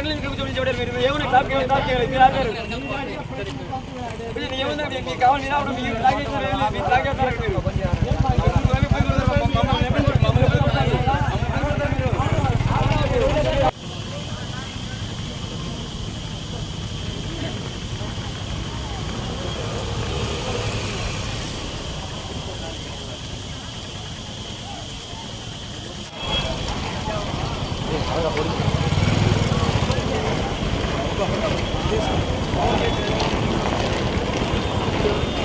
Friendly చూపించి చూడండి మీరు ఏమైనా క్లాప్ చేయాలి క్లాప్ చేయాలి మీరు ఆగారు ఏమన్నా మీకు కావాలి మీరు ఆవడం మీరు తాగేస్తారు మీరు తాగేస్తారు మీరు? Ahora, por Thank you.